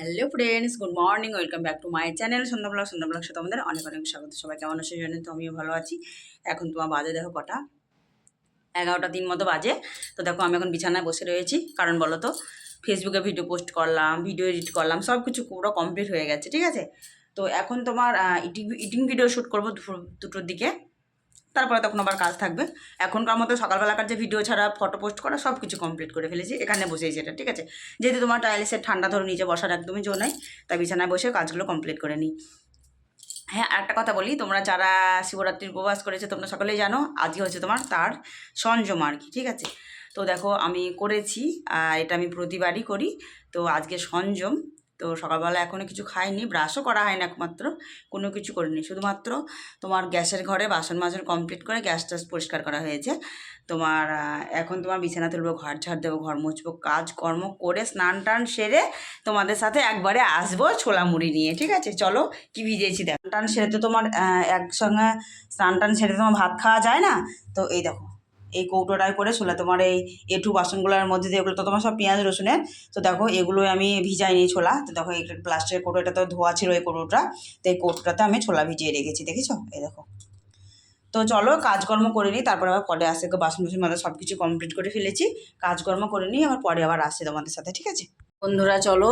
Hello friends good morning welcome back to my channel Sandhya blog Sandhya blog তোমাদের অনেক অনেক স্বাগত। সবাই কেমন আছো জানেন তো আমিও ভালো আছি। এখন তোমার বাজে দেখো কটা? এগারোটা দিন মতো বাজে। তো দেখো আমি এখন বিছানায় বসে রয়েছি। কারণ বলো তো ফেসবুকে ভিডিও পোস্ট করলাম ভিডিও এডিট করলাম সব কিছু পুরো কমপ্লিট হয়ে গেছে, ঠিক আছে? তো এখন তোমার ইটিং ইটিং ভিডিও শ্যুট করব দুপুর, দুটোর দিকে। তারপরে তখন আবার কাজ থাকবে। এখনকার মতো সকালবেলাকার যে ভিডিও ছাড়া ফটো পোস্ট করা সব কিছু কমপ্লিট করে ফেলেছি। এখানে বসেই সেটা ঠিক আছে? যেহেতু তোমার টাইলসের ঠান্ডা ধরো, নিচে বসার একদমই জো নাই, তাই বিছানায় বসে কাজগুলো কমপ্লিট করে নিই। হ্যাঁ আরেকটা কথা বলি, তোমরা যারা শিবরাত্রির উপবাস করেছে, তোমরা সকলেই জানো আজকে হচ্ছে তোমার তার সংযম আর কি ঠিক আছে? তো দেখো, আমি করেছি এটা আমি প্রতিবারই করি। তো আজকে সংযম তো সকালবেলা এখনও কিছু খাইনি ব্রাশও করা হয় না একমাত্র, কোনো কিছু করিনি। শুধুমাত্র তোমার গ্যাসের ঘরে বাসন মাসন কমপ্লিট করে গ্যাস টাস পরিষ্কার করা হয়েছে। তোমার এখন তোমার বিছানা তুলবো, ঘর ঝাড় দেবো, ঘর মুছবো, কাজকর্ম করে স্নান টান সেরে তোমাদের সাথে একবারে আসব ছোলা মুড়ি নিয়ে, ঠিক আছে? চলো কি ভিজেছি দেখো। টান সেরে তো তোমার একসঙ্গে স্নান টান সেরে তোমার ভাত খাওয়া যায় না? তো এই দেখো। এই কৌটোটায় করে ছোলা, তোমার এই এটু বাসনগুলোর মধ্যে দিয়ে এগুলো তো তোমার সব পেঁয়াজ, রসুনের, তো দেখো এগুলোই আমি ভিজাই নিই ছোলা, তো দেখো এই প্লাস্টিকের কৌটো এটা তো ধোয়া ছিল এই কৌটোটা, তো এই কৌটোটাতে আমি ছোলা ভিজিয়ে রেখেছি, দেখেছ? এই দেখো। তো চলো কাজকর্ম করে নিই, তারপরে আবার পরে আসে বাসন বাসন মাথা সব কিছু কমপ্লিট করে ফেলেছি, কাজকর্ম করে নিই, আবার পরে আবার আসছে তোমাদের সাথে, ঠিক আছে? বন্ধুরা চলো,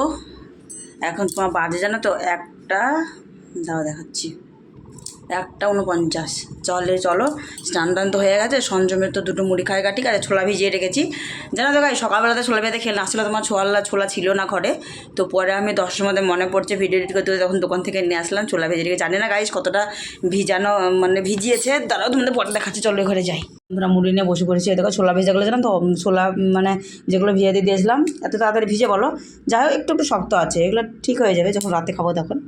এখন তোমার বাজে জানো তো, একটা, দাও দেখাচ্ছি। একটা উনপঞ্চাশ চলে, চলো স্নান টান তো হয়ে গেছে, সঞ্জমের তো দুটো মুড়ি খায় ঠিক আছে ছোলা ভিজিয়ে রেখেছি। জানো তো গাই সকালবেলাতে ছোলা ভেজে খেলে আসলে তোমার ছোলা ছোলা ছিল না ঘরে। তো পরে আমি দশটার মধ্যে মনে পড়ছে ভিডিও এডিট করতে, তখন দোকান থেকে নিয়ে আসলাম, ছোলা ভেজে রেখে। জানি না গাইস কতটা ভিজানো মানে ভিজিয়েছে, দাঁড়াও তোমাদের পরে দেখাচ্ছি, চলো ঘরে যাই। আমরা মুড়ি নিয়ে বসে পড়েছি, এই দেখো ছোলা ভেজাগুলো জানো তো ছোলা মানে যেগুলো দিয়ে দিয়েছিলাম, এত তাড়াতাড়ি ভিজে বলো। যাই হোক, একটু একটু শক্ত আছে, এগুলো ঠিক হয়ে যাবে, যখন রাতে খাব তখন।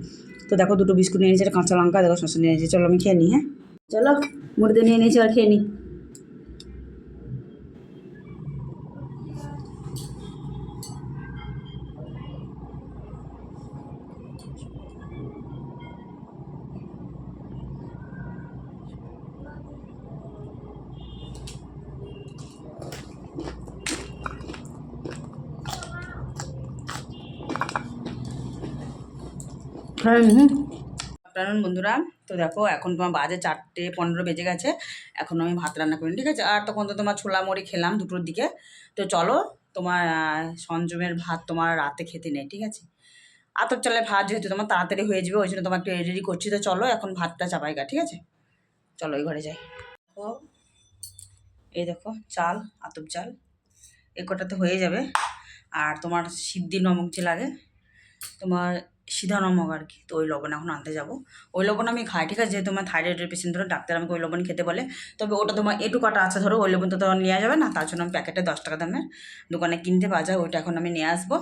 তো দেখো দুটো বিস্কুট নিয়ে নিয়েছি, একটা কাঁচা লঙ্কা, দেখো শসা নিয়ে নিয়েছি। চলো আমি খেয়ে নিই হ্যাঁ? চলো মুড়িতে নিয়ে নিয়েছি আর খেয়ে নিই। আফটারনুন বন্ধুরা, তো দেখো, এখন তোমার বাজে চারটে পনেরো বেজে গেছে, এখন আমি ভাত রান্না করি ঠিক আছে? আর তখন তো তোমার ছোলা মুড়ি খেলাম দুটোর দিকে, তো চলো, তোমার সঞ্জমের ভাত তোমার রাতে খেতে নেই, ঠিক আছে? আতপ চালের ভাত যেহেতু তোমার তাড়াতাড়ি হয়ে যাবে, ওই জন্য তোমার একটু রেডি করছি, তো চলো, এখন ভাতটা চাপাই গা, ঠিক আছে? চলো ওই ঘরে যাই। দেখো, এই দেখো, চাল, আতপ চাল, এ কটাতে হয়ে যাবে, আর তোমার সিদ্ধি নমক যে লাগে, তোমার সিধা নমক আর কি। তো ওই লবণ এখন আনতে যাব। ওই লবণ আমি খাই, ঠিক আছে? যেহেতু আমার থাইরয়েডের পেশেন্ট ধরো, ডাক্তার আমাকে ওই লবণ খেতে বলে। তবে ওটা তোমার এটু কাটা আছে ধরো, ওই লবণ তো তোমার নেওয়া যাবে না, তার জন্য আমি প্যাকেটে দশ টাকা দামের দোকানে কিনতে পাওয়া যায়, ওইটা এখন আমি নিয়ে আসব।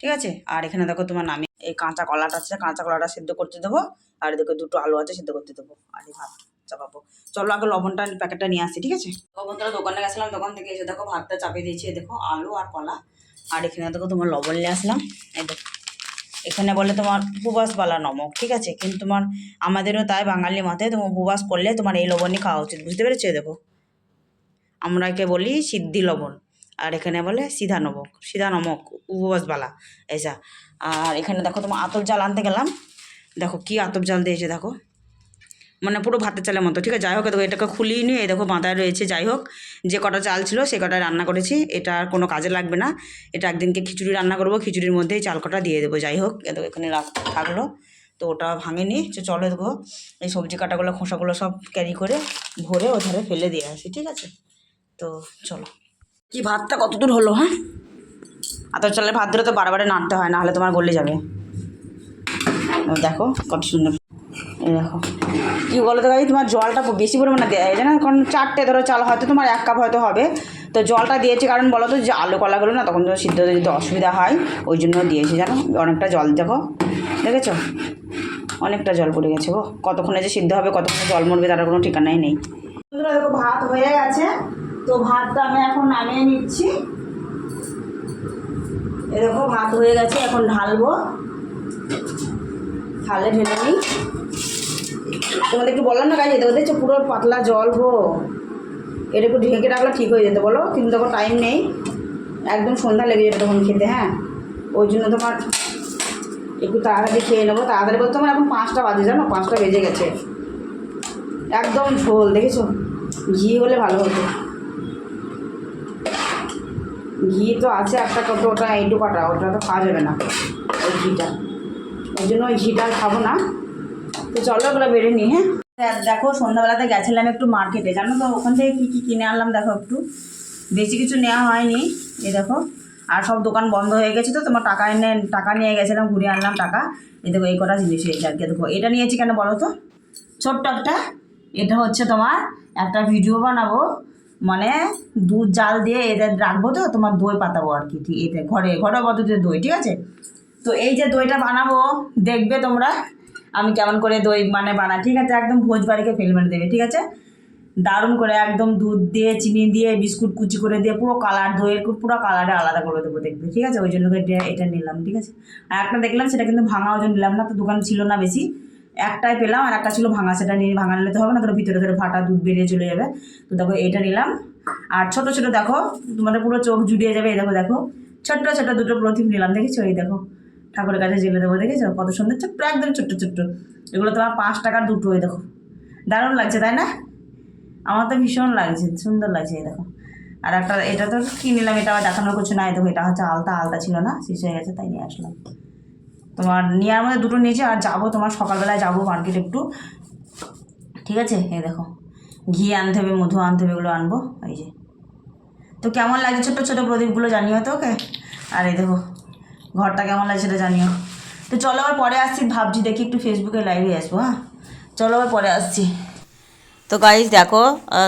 ঠিক আছে? আর এখানে দেখো তোমার নামে, এই কাঁচা কলাটা আছে, কাঁচা কলাটা সেদ্ধ করতে দেবো, আর এদিকে দুটো আলু আছে সেদ্ধ করতে দেবো, আর ভাত চাপাবো। চলো আগে লবণটা, প্যাকেটটা নিয়ে আসি, ঠিক আছে? লবণটা দোকানে গেছিলাম, দোকান থেকে এসে দেখো ভাতটা চাপিয়ে দিয়েছি দেখো আলু আর কলা। আর এখানে দেখো তোমার লবণ নিয়ে আসলাম, এই দেখো। এখানে বলে তোমার উপবাস উপবাসবালা নমক, ঠিক আছে? কিন্তু তোমার, আমাদেরও তাই বাঙালি মতে তোমার উপবাস করলে তোমার এই লবণই খাওয়া উচিত, বুঝতে পেরেছ? দেখো, আমরা একে বলি সিদ্ধি লবণ, আর এখানে বলে সিধা নমক সিধা নমক, উপবাস বালা এসা আর এখানে দেখো তোমার আতপ জাল আনতে গেলাম, দেখো কি আতপ জাল দিয়েছে, দেখো। মানে পুরো ভাতের চালের মতো, ঠিক আছে? যাই হোক দেখো, এটাকে খুলিয়ে নিয়ে দেখো, বাঁধায় রয়েছে, যাই হোক। যে কটা চাল ছিল, সে কটায় রান্না করেছি। এটা আর কোনো কাজে লাগবে না। এটা একদিনকে খিচুড়ি রান্না করব, খিচুড়ির মধ্যেই চাল কটা দিয়ে দেবো, যাই হোক। দেখো, এখানে থাকল, তো ওটা ভাঙেনি যে চলো দেখো, এই সবজি কাটাগুলো, খোসাগুলো সব ক্যারি করে ভরে ওধারে ফেলে দিয়ে আসি, ঠিক আছে? তো চলো। কি ভাতটা কত দূর হলো হ্যাঁ? আতর চালের ভাত ধরে তো বারবারে নাড়তে হয় না হলে তোমার গলে যাবে। দেখো, কত সুন্দর দেখো। কী বলো তো তোমার জলটা বেশি পরিমাণে দেওয়া হয়েছে না? কারণ চারটে ধরো চাল হয়তো তোমার এক কাপ হয়তো হবে। তো জলটা দিয়েছি কারণ বলো তো যে আলু কলাগুলো না, তখন তো সিদ্ধ হতে যদি অসুবিধা হয়। ওই জন্য দিয়েছি জানো? অনেকটা জল দেখো। দেখেছ? অনেকটা জল পড়ে গেছে গো। কতক্ষণে যে সিদ্ধ হবে, কতক্ষণে জল মরবে তার কোনো ঠিকানাই নেই। বন্ধুরা, দেখো, ভাত হয়ে গেছে। তো ভাতটা আমি এখন নামিয়ে নিচ্ছি। এ দেখো, ভাত হয়ে গেছে, এখন ঢালবো। ঢালে ঢেলে নিই। তোমাদের কি বললাম না গাছ যেতে দেখছ পুরো পাতলা জল গো। এটা একটু ঢেকে রাখলে ঠিক হয়ে যেতে, বলো? কিন্তু তখন টাইম নেই। একদম সন্ধ্যা লেগে যাবে তখন খেতে হ্যাঁ? ওই জন্য তোমার একটু তাড়াতাড়ি খেয়ে নেব। তাড়াতাড়ি বলতে আমার এখন পাঁচটা বাজে, জানো? পাঁচটা বেজে গেছে। একদম ঝোল, দেখেছ? ঘি হলে ভালো হতো। ঘি তো আছে একটা কত ওটা এইটু কাটা ওটা তো খাওয়া যাবে না, ওই ঘিটা। ওই জন্য ওই ঘিটা খাব না। তো চলো ওগুলো বেড়ে নিই হ্যাঁ? দেখো সন্ধ্যাবেলাতে গেছিলাম একটু মার্কেটে, জানো তো? ওখান থেকে কী কী কিনে আনলাম দেখো একটু। বেশি কিছু নেওয়া হয়নি, এই দেখো। আর সব দোকান বন্ধ হয়ে গেছে তো, তোমার টাকা এনে, টাকা নিয়ে গেছিলাম ঘুরে আনলাম টাকা। এই দেখো, এই কটা জিনিস হয়েছে আর কি দেখো। এটা নিয়েছি কেন বলো তো? ছোট্ট একটা, এটা হচ্ছে তোমার একটা ভিডিও বানাবো। মানে দুধ জাল দিয়ে এদের রাখব তো, তোমার দই পাতাবো আর কি, ঠিক, এতে ঘরে, ঘরোয়া পদ্ধতিতে দই, ঠিক আছে? তো এই যে দইটা বানাবো, দেখবে তোমরা। আমি কেমন করে দই মানে বানাই, ঠিক আছে? একদম ভোজ বাড়িকে ফেল মেরে দেবে, ঠিক আছে? দারুণ করে একদম দুধ দিয়ে, চিনি দিয়ে, বিস্কুট কুচি করে দিয়ে, পুরো কালার দইয়ের পুরো কালারে আলাদা করে দেবো দেখবে, ঠিক আছে? ওই জন্য এটা এটা নিলাম, ঠিক আছে? আর একটা দেখলাম, সেটা কিন্তু ভাঙা ওজন নিলাম না, তো দোকান ছিল না বেশি। একটাই পেলাম, আর একটা ছিল ভাঙা, সেটা নিয়ে ভাঙা নিলে তো হবে না তোর ভিতরে, ধরে ফাটা দুধ বেরিয়ে চলে যাবে। তো দেখো এইটা নিলাম। আর ছোট ছোট দেখো, তোমাদের পুরো চোখ জুড়িয়ে যাবে, এই দেখো দেখো। ছোট্ট ছোট্ট দুটো প্রদীপ নিলাম, দেখেছ? এই দেখো। ঠাকুরের কাছে জেলে দেবো, দেখেছ? কত সুন্দর, ছোট্ট, একদম ছোট্ট ছোট্ট। এগুলো তোমার পাঁচ টাকার দুটো, এই দেখো। দারুণ লাগছে, তাই না? আমার তো ভীষণ লাগছে, সুন্দর লাগছে, এই দেখো। আর একটা, এটা তো কি নিলাম, এটা আবার দেখানোর কিছু নাই, দেখো, এটা হচ্ছে আলতা আলতা ছিল না, শেষ হয়ে গেছে, তাই নিয়ে আসলাম। তোমার নেওয়ার মধ্যে দুটো নিয়েছি, আর যাব, তোমার সকালবেলায় যাব মার্কেট একটু। ঠিক আছে? এই দেখো, ঘি আনতে হবে, মধু আনতে হবে, এগুলো আনব, এই যে। তো কেমন লাগছে ছোটো ছোটো প্রদীপগুলো জানিও তো ওকে? আর এই দেখো ঘরটা কেমন লাগছে সেটা জানিও। তো চলো আবার পরে আসছি, ভাবছি দেখি একটু ফেসবুকে লাইভে আসব হ্যাঁ? চলো আবার পরে আসছি। তো গাইজ দেখো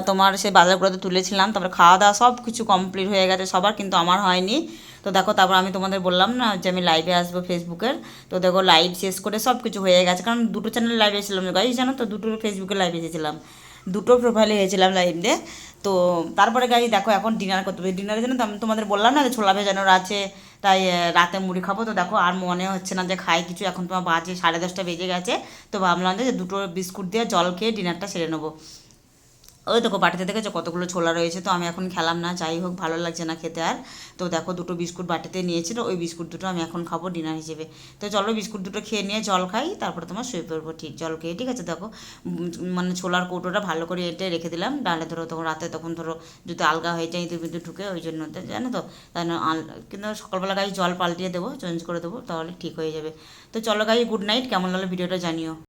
তোমার সে বাজারগুলোতে তুলেছিলাম, তারপরে খাওয়া দাওয়া সব কিছু কমপ্লিট হয়ে গেছে, সবার কিন্তু আমার হয়নি। তো দেখো, তারপর আমি তোমাদের বললাম না যে আমি লাইভে আসব ফেসবুকের তো দেখো লাইভ শেষ করে সব কিছু হয়ে গেছে, কারণ দুটো চ্যানেল লাইভে এসেছিলাম গাইজ জানো তো? দুটো ফেসবুকে লাইভে এসেছিলাম। দুটো প্রোফাইলে হয়েছিলাম লাইভ দিয়ে। তো তারপরে গাই দেখো, এখন ডিনার করতে হবে। ডিনারের জন্য তো আমি তোমাদের বললাম না যে ছোলা ভেজানোর আছে তাই রাতে মুড়ি খাব। তো দেখো, আর মনে হচ্ছে না যে খাই কিছু। এখন তোমার বাজে সাড়ে দশটা বেজে গেছে। তো ভাবলাম যে দুটো বিস্কুট দিয়ে জল খেয়ে ডিনারটা সেরে নেব। ওই দেখো বাটিতে দেখেছ কতগুলো ছোলা রয়েছে? তো আমি এখন খেলাম না, যাই হোক ভালো লাগছে না খেতে আর। তো দেখো দুটো বিস্কুট বাটিতে নিয়েছিল, ওই বিস্কুট দুটো আমি এখন খাব ডিনার হিসেবে। তো চলো বিস্কুট দুটো খেয়ে নিয়ে জল খাই, তারপরে তোমার শুয়ে পড়ব, ঠিক জল খেয়ে, ঠিক আছে দেখো? মানে ছোলার কৌটোটা ভালো করে এটে রেখে দিলাম, ডালে ধরো তখন রাতে তখন ধরো যদি আলগা হয়ে যায় কিন্তু ঢুকে, ওই জন্য জানো তো? তাই কিন্তু সকালবেলা গাড়ি জল পাল্টিয়ে দেবো চেঞ্জ করে দেবো, তাহলে ঠিক হয়ে যাবে। তো চলো গাই গুড নাইট কেমন লাগল ভিডিওটা জানিও।